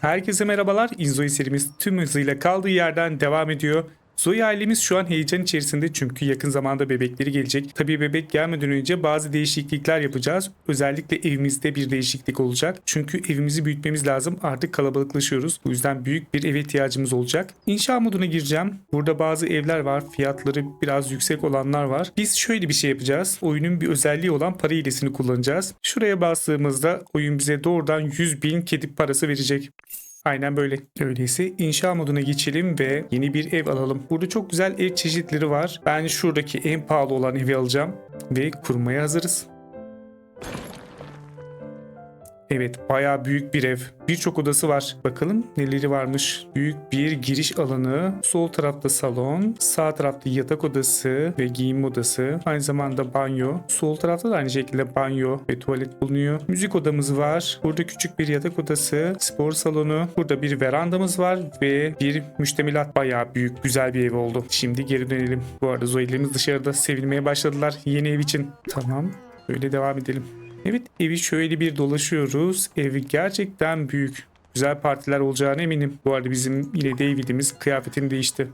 Herkese merhabalar. Inzoi serimiz tüm hızıyla kaldığı yerden devam ediyor. Zoe ailemiz şu an heyecan içerisinde çünkü yakın zamanda bebekleri gelecek. Tabii bebek gelmeden önce bazı değişiklikler yapacağız. Özellikle evimizde bir değişiklik olacak. Çünkü evimizi büyütmemiz lazım. Artık kalabalıklaşıyoruz. Bu yüzden büyük bir eve ihtiyacımız olacak. İnşa moduna gireceğim. Burada bazı evler var. Fiyatları biraz yüksek olanlar var. Biz şöyle bir şey yapacağız. Oyunun bir özelliği olan para hilesini kullanacağız. Şuraya bastığımızda oyun bize doğrudan 100 bin kedi parası verecek. Aynen böyle. Öyleyse inşa moduna geçelim ve yeni bir ev alalım. Burada çok güzel ev çeşitleri var. Ben şuradaki en pahalı olan evi alacağım ve kurmaya hazırız. Evet bayağı büyük bir ev. Birçok odası var. Bakalım neleri varmış. Büyük bir giriş alanı. Sol tarafta salon. Sağ tarafta yatak odası ve giyim odası. Aynı zamanda banyo. Sol tarafta da aynı şekilde banyo ve tuvalet bulunuyor. Müzik odamız var. Burada küçük bir yatak odası. Spor salonu. Burada bir verandamız var ve bir müştemilat. Bayağı büyük güzel bir ev oldu. Şimdi geri dönelim. Bu arada Zoe'lerimiz dışarıda sevilmeye başladılar yeni ev için. Tamam. Böyle devam edelim. Evet evi şöyle bir dolaşıyoruz. Evi gerçekten büyük. Güzel partiler olacağına eminim. Bu arada bizim yine David'imiz kıyafetini değişti.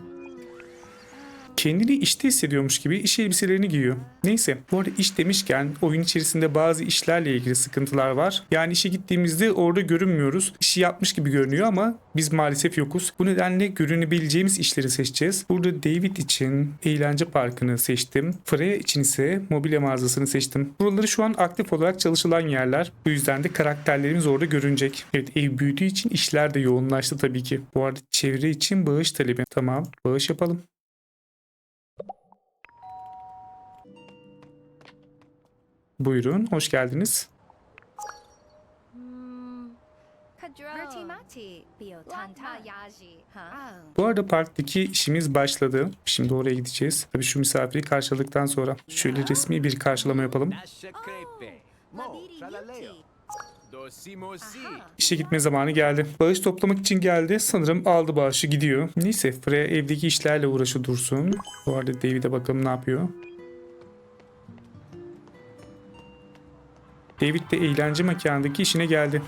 Kendini işte hissediyormuş gibi iş elbiselerini giyiyor. Neyse bu arada iş demişken oyun içerisinde bazı işlerle ilgili sıkıntılar var. Yani işe gittiğimizde orada görünmüyoruz. İşi yapmış gibi görünüyor ama biz maalesef yokuz. Bu nedenle görünebileceğimiz işleri seçeceğiz. Burada David için eğlence parkını seçtim. Freya için ise mobilya mağazasını seçtim. Buraları şu an aktif olarak çalışılan yerler. Bu yüzden de karakterlerimiz orada görünecek. Evet ev büyüdüğü için işler de yoğunlaştı tabii ki. Bu arada çevre için bağış talebi. Tamam bağış yapalım. Buyurun, hoş geldiniz. Ha? Bu arada parktaki işimiz başladı. Şimdi oraya gideceğiz. Tabii şu misafiri karşıladıktan sonra şöyle resmi bir karşılama yapalım. Aha. İşe gitme zamanı geldi. Bağış toplamak için geldi. Sanırım aldı bağışı gidiyor. Neyse Freya evdeki işlerle uğraşı dursun. Bu arada David'e bakalım ne yapıyor. David de eğlence mekanındaki işine geldi.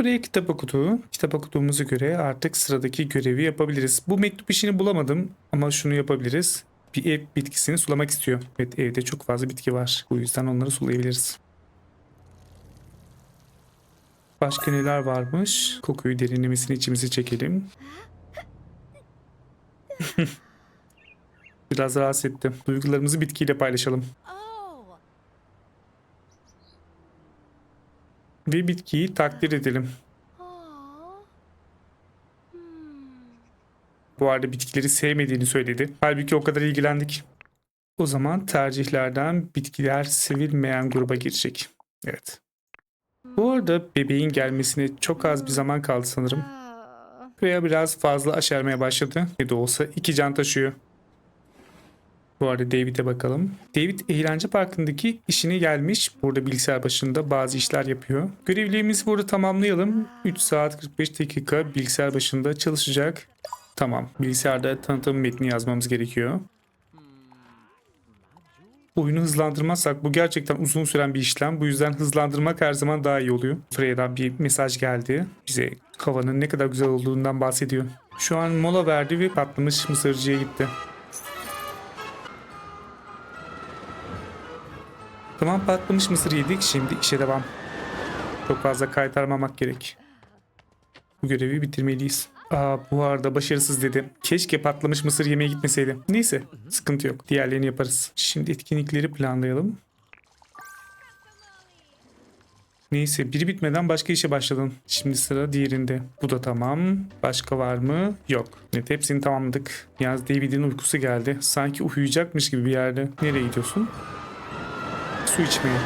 Buraya kitap okudu. Kitap okuduğumuza göre artık sıradaki görevi yapabiliriz. Bu mektup işini bulamadım ama şunu yapabiliriz. Bir ev bitkisini sulamak istiyor. Evet evde çok fazla bitki var. Bu yüzden onları sulayabiliriz. Başka neler varmış? Kokuyu derinlemesine içimize çekelim. Biraz rahatsız etti. Duygularımızı bitkiyle paylaşalım. Ve bitkiyi takdir edelim. Bu arada bitkileri sevmediğini söyledi. Halbuki o kadar ilgilendik. O zaman tercihlerden bitkiler sevilmeyen gruba girecek. Evet. Bu arada bebeğin gelmesine çok az bir zaman kaldı sanırım. Veya biraz fazla aşermeye başladı. Ne de olsa iki can taşıyor. Bu arada David'e bakalım. David eğlence parkındaki işine gelmiş. Burada bilgisayar başında bazı işler yapıyor. Görevlerimizi burada tamamlayalım. 3 saat 45 dakika bilgisayar başında çalışacak. Tamam. Bilgisayarda tanıtım metni yazmamız gerekiyor. Oyunu hızlandırmazsak bu gerçekten uzun süren bir işlem. Bu yüzden hızlandırmak her zaman daha iyi oluyor. Freya'dan bir mesaj geldi. Bize havanın ne kadar güzel olduğundan bahsediyor. Şu an mola verdi ve patlamış mısırcıya gitti. Tamam patlamış mısır yedik. Şimdi işe devam. Çok fazla kaytarmamak gerek. Bu görevi bitirmeliyiz. Aa bu arada başarısız dedi. Keşke patlamış mısır yemeye gitmeseydi. Neyse sıkıntı yok. Diğerlerini yaparız. Şimdi etkinlikleri planlayalım. Neyse biri bitmeden başka işe başladım. Şimdi sıra diğerinde. Bu da tamam. Başka var mı? Yok. Evet hepsini tamamladık. Yalnız David'in uykusu geldi. Sanki uyuyacakmış gibi bir yerde. Nereye gidiyorsun? Su içmeye.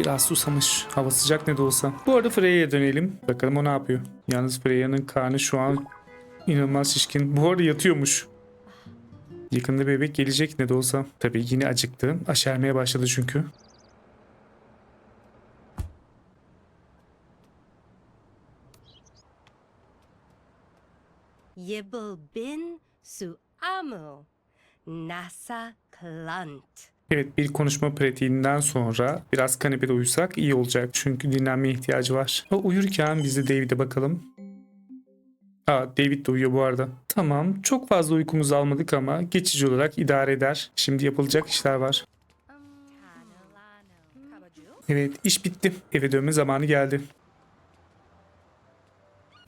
Biraz susamış. Hava sıcak ne de olsa. Bu arada Freya'ya dönelim. Bakalım o ne yapıyor. Yalnız Freya'nın karnı şu an inanılmaz şişkin. Bu arada yatıyormuş. Yakında bebek gelecek ne de olsa. Tabii yine acıktı. Aşermeye başladı çünkü. Yibble bin su amu. Nasa klant. Evet bir konuşma pratiğinden sonra biraz kanepede uyusak iyi olacak. Çünkü dinlenmeye ihtiyacı var. O uyurken biz de David'e bakalım. Aa David de uyuyor bu arada. Tamam çok fazla uykumuzu almadık ama geçici olarak idare eder. Şimdi yapılacak işler var. Evet iş bitti. Eve dönme zamanı geldi.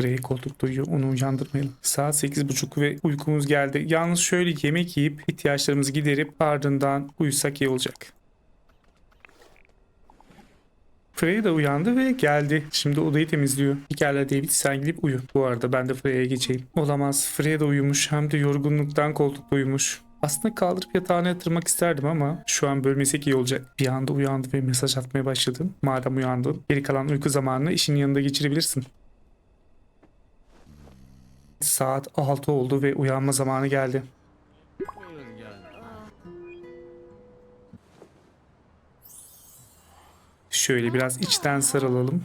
Ray koltukta uyuyor. Onu uyandırmayalım. Saat 8.30 ve uykumuz geldi. Yalnız şöyle yemek yiyip ihtiyaçlarımızı giderip ardından uyusak iyi olacak. Freya da uyandı ve geldi. Şimdi odayı temizliyor. Pekala David sen gidip uyu. Bu arada ben de Freya'ya geçeyim. Olamaz. Freya da uyumuş. Hem de yorgunluktan koltukta uyumuş. Aslında kaldırıp yatağına yatırmak isterdim ama şu an bölmesek iyi olacak. Bir anda uyandı ve mesaj atmaya başladım. Madem uyandın geri kalan uyku zamanını işin yanında geçirebilirsin. Saat 6 oldu ve uyanma zamanı geldi. Şöyle biraz içten sarılalım.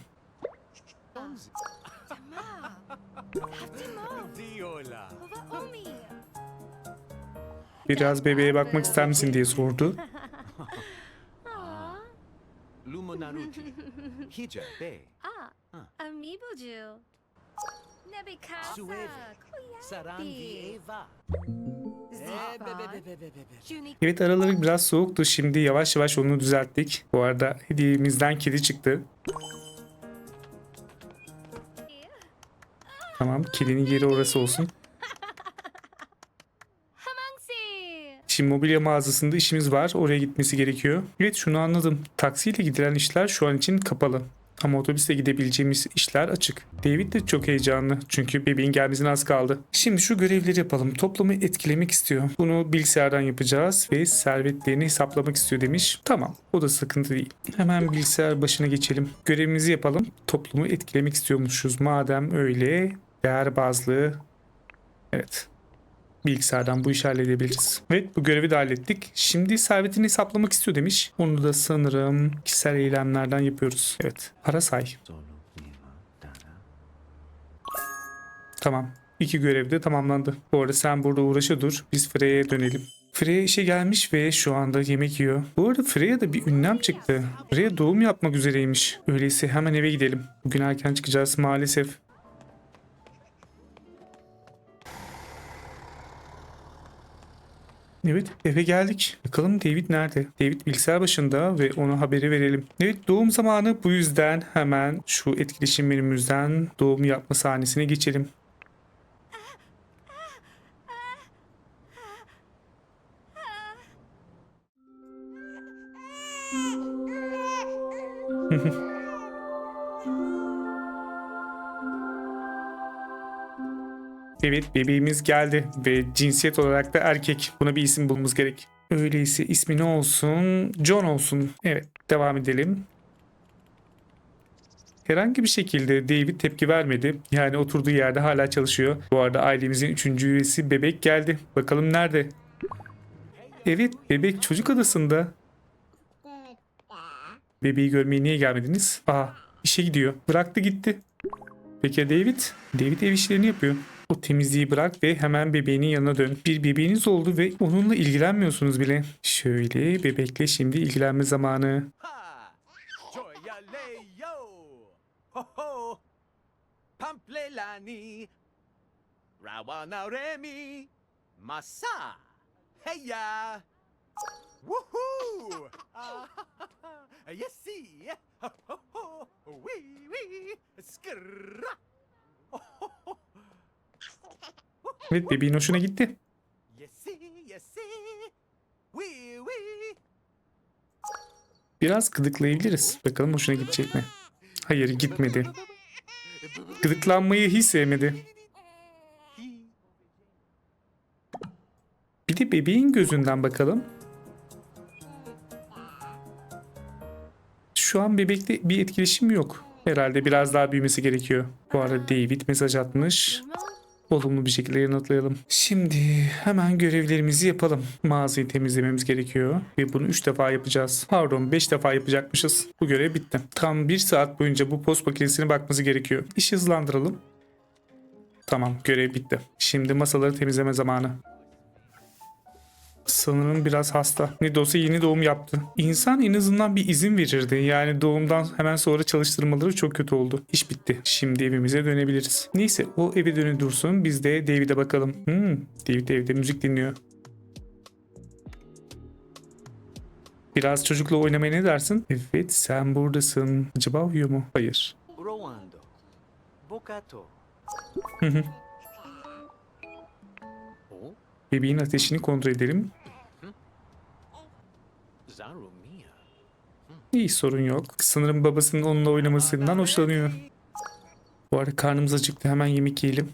Biraz bebeğe bakmak ister misin diye sordu. Lumonaruki. Hija be. Ah, Amiiboju. Nebikasa. Sueve. Sarandi. Eva. Evet araları biraz soğuktu. Şimdi yavaş yavaş onu düzelttik. Bu arada hediyemizden kedi çıktı. Tamam kedinin yeri orası olsun. Hamangsi. Şimdi mobilya mağazasında işimiz var. Oraya gitmesi gerekiyor. Evet şunu anladım. Taksiyle gidilen işler şu an için kapalı. Ama otobüsle gidebileceğimiz işler açık. David de çok heyecanlı. Çünkü bebeğin gelmesine az kaldı. Şimdi şu görevleri yapalım. Toplumu etkilemek istiyor. Bunu bilgisayardan yapacağız ve servetlerini hesaplamak istiyor demiş. Tamam o da sıkıntı değil. Hemen bilgisayar başına geçelim. Görevimizi yapalım. Toplumu etkilemek istiyormuşuz. Madem öyle değer bazlı Evet. Bilgisayardan bu işi halledebiliriz. Evet bu görevi de hallettik. Şimdi servetini hesaplamak istiyor demiş. Onu da sanırım kişisel eylemlerden yapıyoruz. Evet. Para say. Tamam. İki görev de tamamlandı. Bu arada sen burada uğraşa dur. Biz Freya'ya dönelim. Freya işe gelmiş ve şu anda yemek yiyor. Bu arada Freya'da bir ünlem çıktı. Freya doğum yapmak üzereymiş. Öyleyse hemen eve gidelim. Bugün erken çıkacağız maalesef. Evet eve geldik. Bakalım David nerede? David bilgisayar başında ve ona haberi verelim. Evet doğum zamanı bu yüzden hemen şu etkileşim menümüzden doğum yapma sahnesine geçelim. Evet bebeğimiz geldi ve cinsiyet olarak da erkek. Buna bir isim bulmamız gerek. Öyleyse ismi ne olsun? John olsun. Evet devam edelim. Herhangi bir şekilde David tepki vermedi. Yani oturduğu yerde hala çalışıyor. Bu arada ailemizin üçüncü üyesi bebek geldi. Bakalım nerede? Evet bebek çocuk adasında. Bebeği görmeye niye gelmediniz? Aa işe gidiyor. Bıraktı gitti. Peki David? David ev işlerini yapıyor. O temizliği bırak ve hemen bebeğinin yanına dön. Bir bebeğiniz oldu ve onunla ilgilenmiyorsunuz bile. Şöyle bebekle şimdi ilgilenme zamanı. Rawana Remi! Masa! Heya! Woohoo! Ah, Yesi! Ho ho ho! Wee wee! Skırra! Evet bebeğin hoşuna gitti. Biraz gıdıklayabiliriz. Bakalım hoşuna gidecek mi? Hayır gitmedi. Gıdıklanmayı hiç sevmedi. Bir de bebeğin gözünden bakalım. Şu an bebekte bir etkileşim yok. Herhalde biraz daha büyümesi gerekiyor. Bu arada David mesaj atmış. Olumlu bir şekilde yanıtlayalım. Şimdi hemen görevlerimizi yapalım. Mağazayı temizlememiz gerekiyor. Ve bunu 3 defa yapacağız. Pardon 5 defa yapacakmışız. Bu görev bitti. Tam 1 saat boyunca bu post makinesine bakması gerekiyor. İşi hızlandıralım. Tamam görev bitti. Şimdi masaları temizleme zamanı. Sanırım biraz hasta. De olsa yeni doğum yaptı. İnsan en azından bir izin verirdi. Yani doğumdan hemen sonra çalıştırmaları çok kötü oldu. İş bitti. Şimdi evimize dönebiliriz. Neyse o eve dönü dursun. Biz de David'e bakalım. Hmm, David evde müzik dinliyor. Biraz çocukla oynamaya ne dersin? Evet sen buradasın. Acaba uyuyor mu? Hayır. Hı hı. Bebeğin ateşini kontrol edelim. İyi sorun yok. Sanırım babasının onunla oynamasından hoşlanıyor. Bu arada karnımız acıktı. Hemen yemek yiyelim.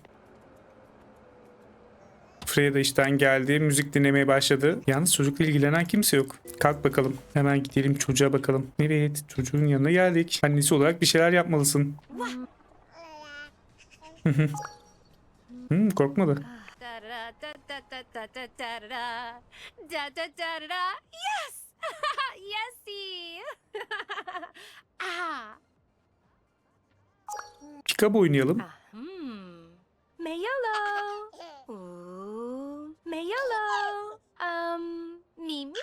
Freya da işten geldi. Müzik dinlemeye başladı. Yalnız çocukla ilgilenen kimse yok. Kalk bakalım. Hemen gidelim çocuğa bakalım. Evet çocuğun yanına geldik. Annesi olarak bir şeyler yapmalısın. Hmm, korkmadı. Da da da da da da da da da da da da da da Yes! Yesy! ah! Pikabo oynayalım. Hmm. Mayello! Ooh, Mayello! Um, Mimix?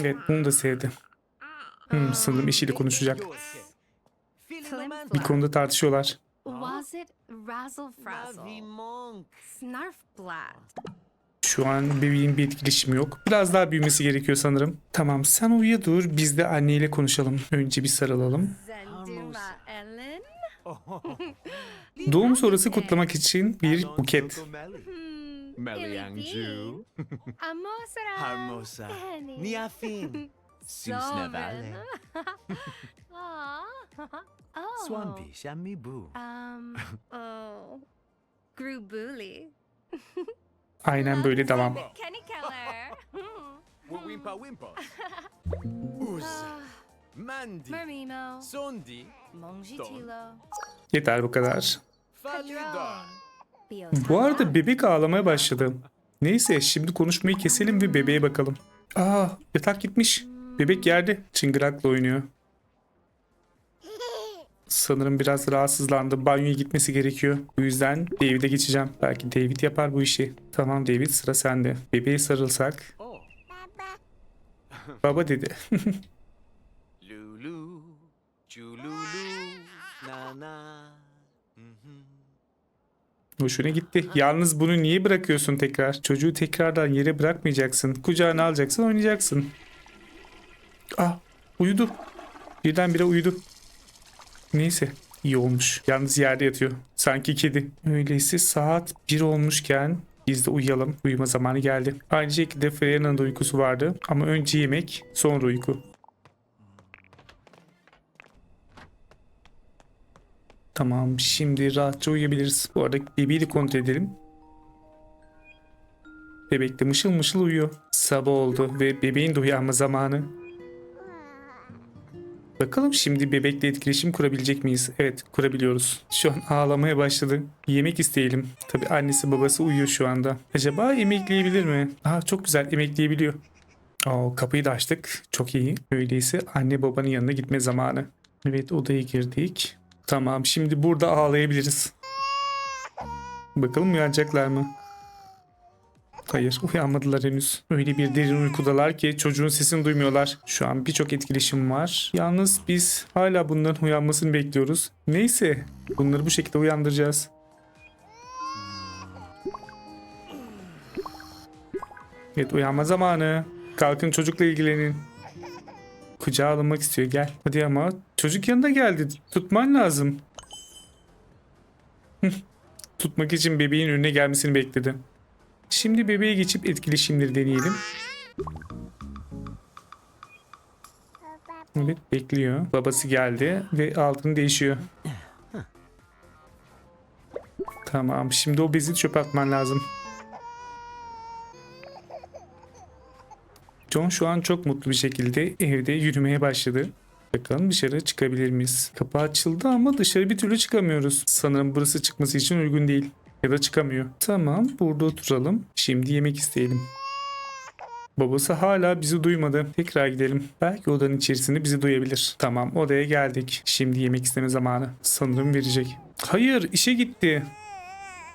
Evet bunu da sevdi. Hmm, sanırım eşiyle konuşacak. Bir konuda tartışıyorlar. Was it Razzle Navi Frazzle? monk. Snarf Blast? Şu an bebeğin bir etkileşimi yok. Biraz daha büyümesi gerekiyor sanırım. Tamam sen uyu dur biz de anneyle konuşalım. Önce bir sarılalım. Zenduma Ellen? Doğum sonrası kutlamak için bir buket. Meliangju. Amosra. Harmosa. Niafin. Susnavale. Aw. oh. Swanby Shamibu. Um, oh. Grubuli. Aynen böyle devam. Kenny Keller. Wimpa Wimpa. Uz. Ah, Mandi. Mermimo. Sondi. Mongitilo. Yeter bu kadar. Bu arada bebek ağlamaya başladı. Neyse şimdi konuşmayı keselim ve bebeğe bakalım. Aa yatak gitmiş. Bebek yerde. Çıngırakla oynuyor. Sanırım biraz rahatsızlandı. Banyoya gitmesi gerekiyor. Bu yüzden David'e geçeceğim. Belki David yapar bu işi. Tamam David sıra sende. Bebeğe sarılsak. Baba dedi. Lulu. Nana. Mhm. Hoşuna gitti. Yalnız bunu niye bırakıyorsun tekrar? Çocuğu tekrardan yere bırakmayacaksın. Kucağına alacaksın oynayacaksın. Ah uyudu. Birdenbire uyudu. Neyse iyi olmuş. Yalnız yerde yatıyor. Sanki kedi. Öyleyse saat 1 olmuşken biz de uyuyalım. Uyuma zamanı geldi. Aynı şekilde Freya'nın da uykusu vardı. Ama önce yemek sonra uyku. Tamam şimdi rahatça uyuyabiliriz. Bu arada bebeği de kontrol edelim. Bebek de mışıl mışıl uyuyor. Sabah oldu ve bebeğin de uyanma zamanı. Bakalım şimdi bebekle etkileşim kurabilecek miyiz? Evet kurabiliyoruz. Şu an ağlamaya başladı. Yemek isteyelim. Tabi annesi babası uyuyor şu anda. Acaba emekleyebilir mi? Aa çok güzel emekleyebiliyor. Oo, kapıyı da açtık. Çok iyi. Öyleyse anne babanın yanına gitme zamanı. Evet odaya girdik. Tamam şimdi burada ağlayabiliriz. Bakalım uyanacaklar mı? Hayır uyanmadılar henüz. Öyle bir derin uykudalar ki çocuğun sesini duymuyorlar. Şu an birçok etkileşim var. Yalnız biz hala bunların uyanmasını bekliyoruz. Neyse bunları bu şekilde uyandıracağız. Evet uyanma zamanı. Kalkın çocukla ilgilenin. Kucağa alınmak istiyor gel. Hadi ama çocuk yanına geldi. Tutman lazım. Tutmak için bebeğin önüne gelmesini bekledi. Şimdi bebeğe geçip etkileşimleri deneyelim. Evet bekliyor. Babası geldi ve altını değişiyor. Tamam şimdi o bezi çöpe atman lazım. John şu an çok mutlu bir şekilde evde yürümeye başladı. Bakalım dışarı çıkabilir miyiz? Kapı açıldı ama dışarı bir türlü çıkamıyoruz. Sanırım burası çıkması için uygun değil. Ya da çıkamıyor. Tamam burada oturalım. Şimdi yemek isteyelim. Babası hala bizi duymadı. Tekrar gidelim. Belki odanın içerisinde bizi duyabilir. Tamam odaya geldik. Şimdi yemek isteme zamanı. Sanırım verecek. Hayır işe gitti.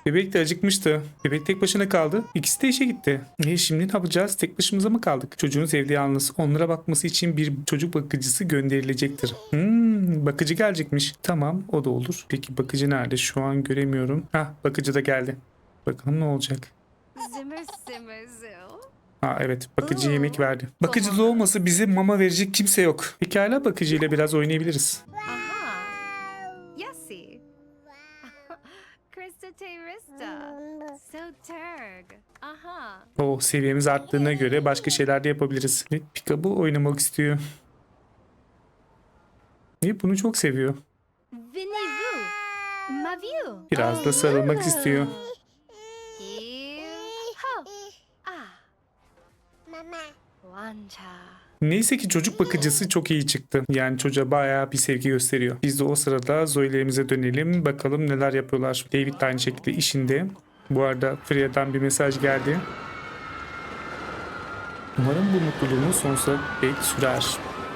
Bebek de acıkmıştı. Bebek tek başına kaldı. İkisi de işe gitti. E şimdi ne yapacağız? Tek başımıza mı kaldık? Çocuğunuz evde yalnız. Onlara bakması için bir çocuk bakıcısı gönderilecektir. Hmm, bakıcı gelecekmiş. Tamam o da olur. Peki bakıcı nerede? Şu an göremiyorum. Hah bakıcı da geldi. Bakalım ne olacak? Zimmer simmer zoo. Ha evet bakıcı yemek verdi. Bakıcı da olmasa bize mama verecek kimse yok. Pekala bakıcıyla biraz oynayabiliriz. Krista Terista. So turg. Aha. O seviyemiz arttığına göre başka şeyler de yapabiliriz. Evet Pikabu oynamak istiyor. Niye bunu çok seviyor? Biraz da sarılmak istiyor. Ho. Neyse ki çocuk bakıcısı çok iyi çıktı. Yani çocuğa bayağı bir sevgi gösteriyor. Biz de o sırada Zoe'lerimize dönelim. Bakalım neler yapıyorlar. David de aynı şekilde işinde. Bu arada Freya'dan bir mesaj geldi. Umarım bu mutluluğumuz sonsuza dek sürer.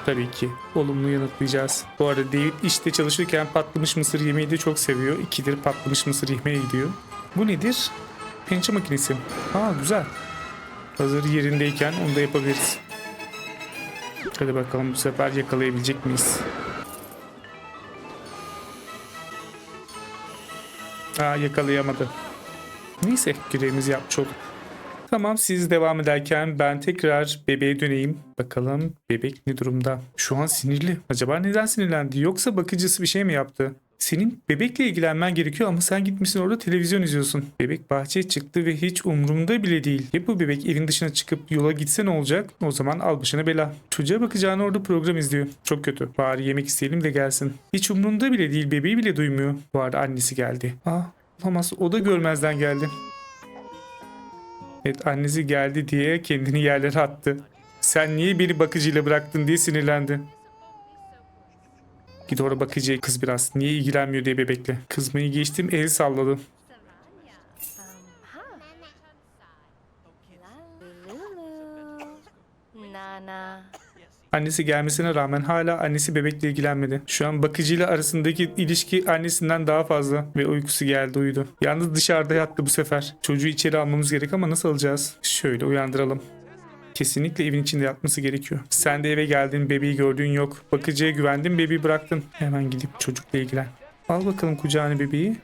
Tabii ki. Olumlu yanıtlayacağız. Bu arada David işte çalışırken patlamış mısır yemeyi de çok seviyor. İkidir patlamış mısır yemeye gidiyor. Bu nedir? Pençe makinesi. Aa güzel. Hazır yerindeyken onu da yapabiliriz. Hadi bakalım bu sefer yakalayabilecek miyiz? Aa yakalayamadı. Neyse görevimizi yapmış olduk. Tamam siz devam ederken ben tekrar bebeğe döneyim. Bakalım bebek ne durumda? Şu an sinirli. Acaba neden sinirlendi? Yoksa bakıcısı bir şey mi yaptı? Senin bebekle ilgilenmen gerekiyor ama sen gitmişsin orada televizyon izliyorsun. Bebek bahçeye çıktı ve hiç umurumda bile değil. Ya bu bebek evin dışına çıkıp yola gitse ne olacak? O zaman al başına bela. Çocuğa bakacağını orada program izliyor. Çok kötü. Bari yemek isteyelim de gelsin. Hiç umurunda bile değil. Bebeği bile duymuyor. Bu arada annesi geldi. Aa olamaz. O da görmezden geldi. Evet annesi geldi diye kendini yerlere attı. Sen niye beni bakıcıyla bıraktın diye sinirlendi. Git orada bakıcıya kız biraz. Niye ilgilenmiyor diye bebekle. Kızmayı geçtim el salladı. Annesi gelmesine rağmen hala annesi bebekle ilgilenmedi. Şu an bakıcıyla arasındaki ilişki annesinden daha fazla ve uykusu geldi uyudu. Yalnız dışarıda yattı bu sefer. Çocuğu içeri almamız gerek ama nasıl alacağız? Şöyle uyandıralım. Kesinlikle evin içinde yatması gerekiyor. Sen de eve geldin, bebeği gördüğün yok. Bakıcıya güvendin, bebeği bıraktın. Hemen gidip çocukla ilgilen. Al bakalım kucağına bebeği.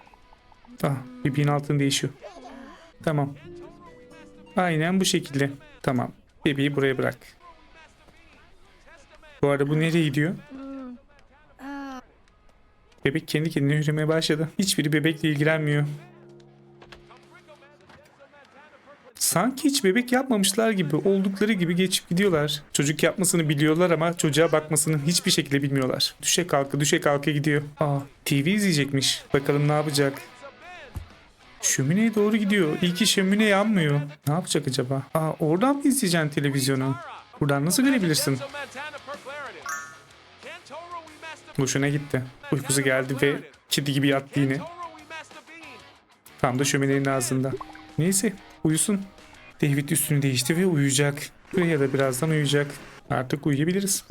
Ah, bebeğin altını değişiyor. Tamam. Aynen bu şekilde. Tamam. Bebeği buraya bırak. Bu arada bu nereye gidiyor? Bebek kendi kendine yürümeye başladı. Hiçbiri bebekle ilgilenmiyor. Sanki hiç bebek yapmamışlar gibi, oldukları gibi geçip gidiyorlar. Çocuk yapmasını biliyorlar ama çocuğa bakmasını hiçbir şekilde bilmiyorlar. Düşe kalka düşe kalka gidiyor. Aa, TV izleyecekmiş. Bakalım ne yapacak? Şömineye doğru gidiyor. İyi ki şömine yanmıyor. Ne yapacak acaba? Aa, oradan mı izleyeceksin televizyonu? Buradan nasıl görebilirsin? Boşuna gitti. Uykusu geldi ve kedi gibi yattı yine. Tam da şöminenin ağzında. Neyse uyusun. David üstünü değişti ve uyuyacak. Freya da birazdan uyuyacak. Artık uyuyabiliriz.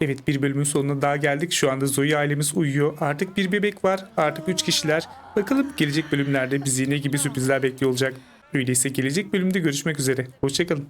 Evet bir bölümün sonuna daha geldik. Şu anda Zoe ailemiz uyuyor. Artık bir bebek var. Artık 3 kişiler. Bakalım gelecek bölümlerde bizi ne gibi sürprizler bekliyor olacak. Öyleyse gelecek bölümde görüşmek üzere. Hoşçakalın.